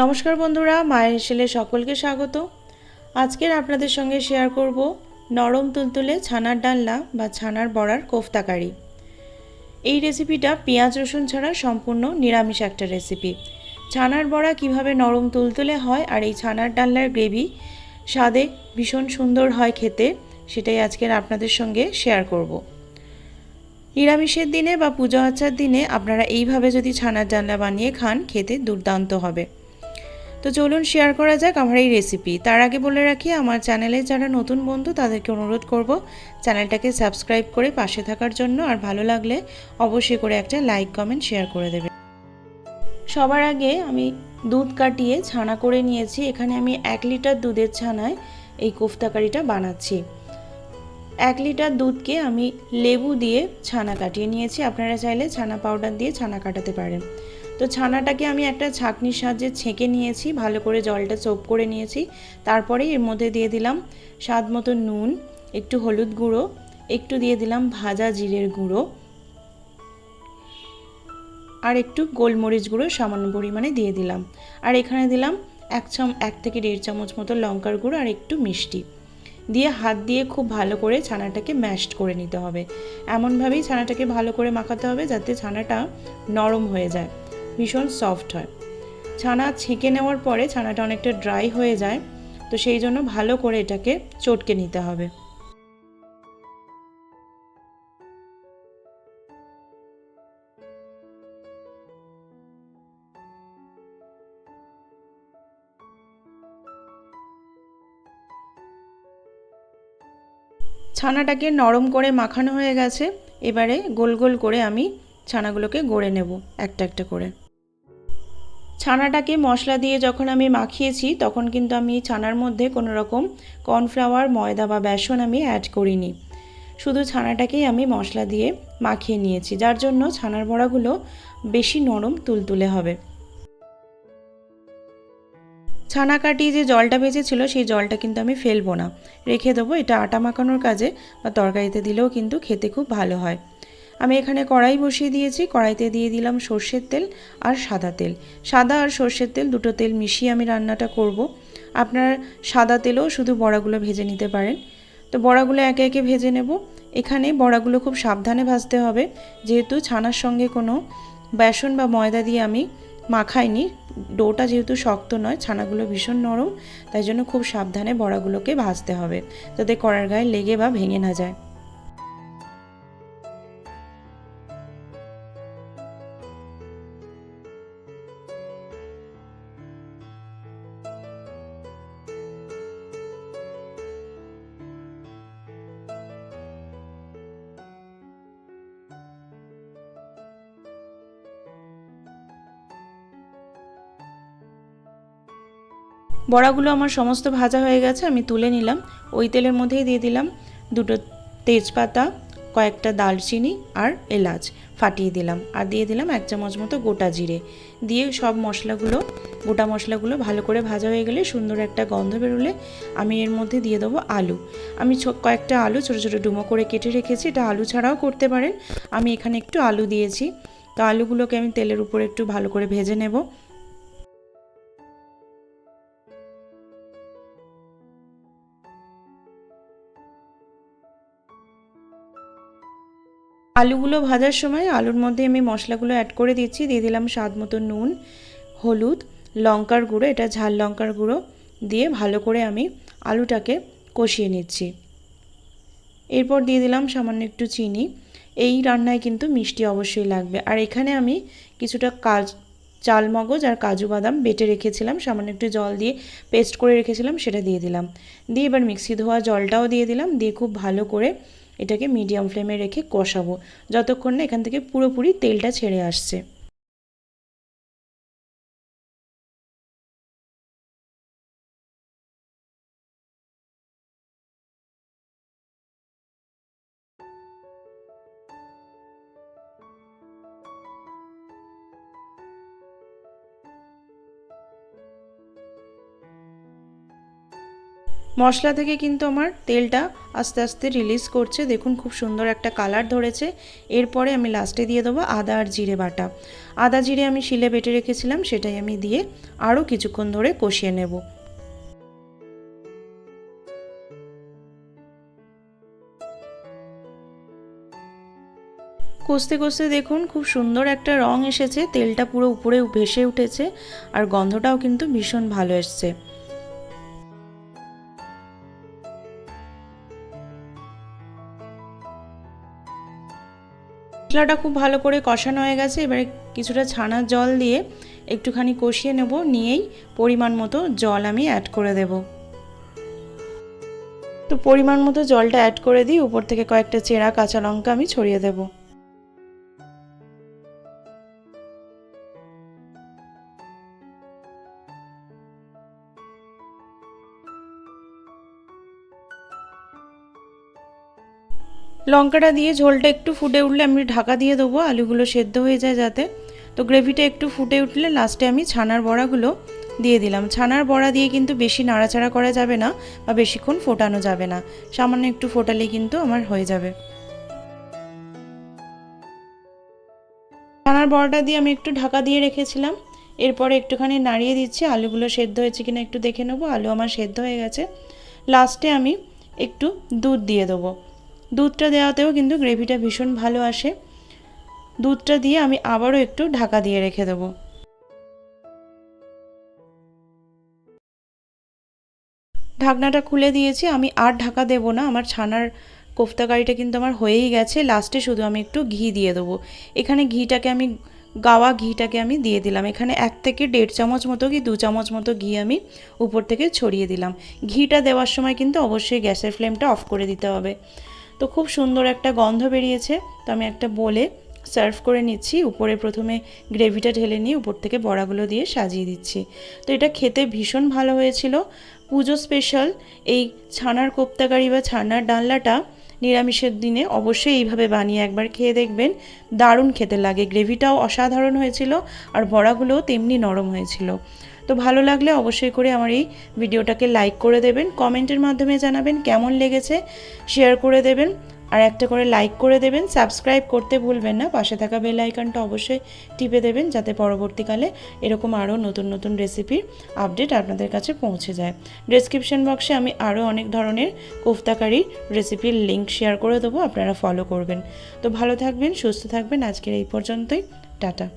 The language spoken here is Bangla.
নমস্কার বন্ধুরা, মায়ের হেসেলে সকলকে স্বাগত। আজকের আপনাদের সঙ্গে শেয়ার করব নরম তুলতুলে ছানার ডালনা বা ছানার বড়ার কোফতাকারি এই রেসিপিটা পেঁয়াজ, রসুন ছাড়া সম্পূর্ণ নিরামিষ একটা রেসিপি ছানার বড়া কীভাবে নরম তুলতুলে হয় আর এই ছানার ডালনার গ্রেভি স্বাদে ভীষণ সুন্দর হয় খেতে, সেটাই আজকের আপনাদের সঙ্গে শেয়ার করব। নিরামিষের দিনে বা পুজো আচার দিনে আপনারা এইভাবে যদি ছানার ডালনা বানিয়ে খান, খেতে দুর্দান্ত হবে। তো চলুন শেয়ার করা যাক আমার এই রেসিপি তার আগে বলে রাখি, আমার চ্যানেলে যারা নতুন বন্ধু, তাদেরকে অনুরোধ করব চ্যানেলটাকে সাবস্ক্রাইব করে পাশে থাকার জন্য, আর ভালো লাগলে অবশ্যই করে একটা লাইক কমেন্ট শেয়ার করে দেবে। সবার আগে আমি দুধ কাটিয়ে ছানা করে নিয়েছি। এখানে আমি এক লিটার দুধের ছানায় এই কোফতাকারিটা বানাচ্ছি। এক লিটার দুধকে আমি লেবু দিয়ে ছানা কাটিয়ে নিয়েছি। আপনারা চাইলে ছানা পাউডার দিয়ে ছানা কাটাতে পারেন। তো ছানাটাকে আমি একটা ছাঁকনির সাহায্যে ছেঁকে নিয়েছি, ভালো করে জলটা চোপ করে নিয়েছি। তারপরে এর মধ্যে দিয়ে দিলাম স্বাদ মতো নুন, একটু হলুদ গুঁড়ো, একটু দিয়ে দিলাম ভাজা জিরের গুঁড়ো। আর একটু গোলমরিচ গুঁড়ো সামান্য পরিমাণে দিয়ে দিলাম। আর এখানে দিলাম এক চাম, এক থেকে দেড় চামচ মতো লঙ্কার গুঁড়ো আর একটু মিষ্টি। দিয়ে হাত দিয়ে খুব ভালো করে ছানাটাকে ম্যাশড করে নিতে হবে। এমনভাবেই ছানাটাকে ভালো করে মাখাতে হবে যাতে ছানাটা নরম হয়ে যায়, ভীষণ সফট হয়। ছানা ছেঁকে নেওয়ার পরে ছানাটা অনেকটা ড্রাই হয়ে যায়, তো সেই জন্য ভালো করে এটাকে চটকে নিতে হবে। ছানাটাকে নরম করে মাখানো হয়ে গেছে, এবারে গোল গোল করে আমি ছানাগুলোকে গড়ে নেব, একটা একটা করে। ছানাটাকে মশলা দিয়ে যখন আমি মাখিয়েছি, তখন কিন্তু আমি ছানার মধ্যে কোনো রকম কর্নফ্লাওয়ার, ময়দা বা বেসন আমি অ্যাড করিনি। শুধু ছানাটাকেই আমি মশলা দিয়ে মাখিয়ে নিয়েছি, যার জন্য ছানার বড়াগুলো বেশি নরম তুলতুলে হবে। ছানা কাটিয়ে যে জলটা বেঁচেছিল সেই জলটা কিন্তু আমি ফেলব না। রেখে দেবো, এটা আটা মাখানোর কাজে বা তরকারিতে দিলেও কিন্তু খেতে খুব ভালো হয়। আমি এখানে কড়াই বসিয়ে দিয়েছি, কড়াইতে দিয়ে দিলাম সর্ষের তেল আর সাদা তেল। সাদা আর সর্ষের তেল, দুটো তেল মিশিয়ে আমি রান্নাটা করব। আপনার সাদা তেলেও শুধু বড়াগুলো ভেজে নিতে পারেন। তো বড়াগুলো একে একে ভেজে নেব। এখানে বড়াগুলো খুব সাবধানে ভাজতে হবে। যেহেতু ছানার সঙ্গে কোনো বেসন বা ময়দা দিয়ে আমি মাখাইনি ডোটা যেহেতু শক্ত নয়, ছানাগুলো ভীষণ নরম, তাই জন্য খুব সাবধানে বড়াগুলোকে ভাজতে হবে, যাতে কড়ার গায়ে লেগে বা ভেঙে না যায়। বড়াগুলো আমার সমস্ত ভাজা হয়ে গেছে, আমি তুলে নিলাম। ওই তেলের মধ্যেই দিয়ে দিলাম দুটো তেজপাতা, কয়েকটা দালচিনি আর এলাচ ফাটিয়ে দিলাম। আর দিয়ে দিলাম এক চামচ মতো গোটা জিরে। দিয়ে সব মশলাগুলো, গোটা মশলাগুলো ভালো করে ভাজা হয়ে গেলে সুন্দর একটা গন্ধ বেরোলে আমি এর মধ্যে দিয়ে দেবো আলু। আমি কয়েকটা আলু ছোটো ছোটো ডুমো করে কেটে রেখেছি। এটা আলু ছাড়াও করতে পারেন। আমি এখানে একটু আলু দিয়েছি। তো আলুগুলোকে আমি তেলের উপরে একটু ভালো করে ভেজে নেব। আলুগুলো ভাজার সময় আলুর মধ্যে আমি মশলাগুলো অ্যাড করে দিচ্ছি। দিয়ে দিলাম স্বাদ মতো নুন, হলুদ, লঙ্কার গুঁড়ো, এটা ঝাল লঙ্কার গুঁড়ো দিয়ে ভালো করে আমি আলুটাকে কষিয়ে নিচ্ছি। এরপর দিয়ে দিলাম সামান্য একটু চিনি। এই রান্নায় কিন্তু মিষ্টি অবশ্যই লাগবে। আর এখানে আমি কিছুটা কাজ, চাল মগজ আর কাজু বাদাম বেটে রেখেছিলাম। সামান্য একটু জল দিয়ে পেস্ট করে রেখেছিলাম, সেটা দিয়ে দিলাম। দিয়ে এবার মিক্সি ধোয়া জলটাও দিয়ে দিলাম। দিয়ে খুব ভালো করে এটাকে মিডিয়াম ফ্লেমে রেখে কষাবো। যতক্ষণ না এখান থেকে পুরোপুরি তেলটা ছেড়ে আসছে। মশলা থেকে কিন্তু আমার তেলটা আস্তে আস্তে রিলিজ করছে। দেখুন, খুব সুন্দর একটা কালার ধরেছে। এরপরে আমি লাস্টে দিয়ে দেবো আদা আর জিরে বাটা। আদা, জিরে আমি শিলে বেটে রেখেছিলাম, সেটাই আমি দিয়ে আরও কিছুক্ষণ ধরে কষিয়ে নেব। কষতে কষতে দেখুন, খুব সুন্দর একটা রং এসেছে। তেলটা পুরো উপরে ভেসে উঠেছে, আর গন্ধটাও কিন্তু ভীষণ ভালো এসছে। মশলাটা খুব ভালো করে কষানো হয়ে গেছে। এবারে কিছুটা ছানার জল দিয়ে একটুখানি কষিয়ে নেব। নিয়েই পরিমাণ মতো জল আমি অ্যাড করে দেব। তো পরিমাণ মতো জলটা অ্যাড করে দিই উপর থেকে কয়েকটা চেরা কাঁচা লঙ্কা আমি ছড়িয়ে দেবো। লঙ্কাটা দিয়ে ঝোলটা একটু ফুটে উঠলে আমি ঢাকা দিয়ে দেবো, আলুগুলো সেদ্ধ হয়ে যায় যাতে। তো গ্রেভিটা একটু ফুটে উঠলে লাস্টে আমি ছানার বড়াগুলো দিয়ে দিলাম। ছানার বড়া দিয়ে কিন্তু বেশি নাড়াচাড়া করা যাবে না বা বেশিক্ষণ ফোটানো যাবে না। সামান্য একটু ফোটালে কিন্তু আমার হয়ে যাবে। ছানার বড়াটা দিয়ে আমি একটু ঢাকা দিয়ে রেখেছিলাম। এরপরে একটুখানি নাড়িয়ে দিচ্ছি, আলুগুলো সেদ্ধ হয়েছে কিনা একটু দেখে নেব, আলু আমার সেদ্ধ হয়ে গেছে। লাস্টে আমি একটু দুধ দিয়ে দেবো। দুধটা দেওয়াতেও কিন্তু গ্রেভিটা ভীষণ ভালো আসে। দুধটা দিয়ে আমি আবারও একটু ঢাকা দিয়ে রেখে দেবো। ঢাকনাটা খুলে দিয়েছি। আমি আর ঢাকা দেব না। আমার ছানার কোফতা কারিটা কিন্তু আমার হয়েই গেছে। লাস্টে শুধু আমি একটু ঘি দিয়ে দেবো। এখানে ঘিটাকে আমি, গাওয়া ঘিটাকে আমি দিয়ে দিলাম। এখানে এক থেকে দেড় চামচ মতো কি দু চামচ মতো ঘি আমি উপর থেকে ছড়িয়ে দিলাম। ঘিটা দেওয়ার সময় কিন্তু অবশ্যই গ্যাসের ফ্লেমটা অফ করে দিতে হবে। তো খুব সুন্দর একটা গন্ধ বেরিয়েছে, তো আমি একটা বলে সার্ভ করে নিচ্ছি। উপরে প্রথমে গ্রেভিটা ঢেলে নিয়ে উপর থেকে বড়াগুলো দিয়ে সাজিয়ে দিচ্ছি। তো এটা খেতে ভীষণ ভালো হয়েছিল। পুজো স্পেশাল, এই ছানার কোপ্তাকারি বা ছানার ডালনাটা নিরামিষের দিনে অবশ্যই এইভাবে বানিয়ে একবার খেয়ে দেখবেন। দারুণ খেতে লাগে। গ্রেভিটাও অসাধারণ হয়েছিল আর বড়াগুলোও তেমনি নরম হয়েছিল। তো ভালো লাগলে অবশ্যই করে আমার এই ভিডিওটাকে লাইক করে দেবেন কমেন্টের মাধ্যমে জানাবেন কেমন লেগেছে শেয়ার করে দেবেন, আর একটা করে লাইক করে দেবেন সাবস্ক্রাইব করতে ভুলবেন না, পাশে থাকা বেল আইকনটা অবশ্যই টিপে দেবেন যাতে পরবর্তীকালে এরকম আরও নতুন নতুন রেসিপির আপডেট আপনাদের কাছে পৌঁছে যায়। ডেসক্রিপশন বক্সে আমি আরও অনেক ধরনের কোফতাকারি রেসিপির লিঙ্ক শেয়ার করে দেবো, আপনারা ফলো করবেন। তো ভালো থাকবেন, সুস্থ থাকবেন, আজকের এই পর্যন্তই, টাটা।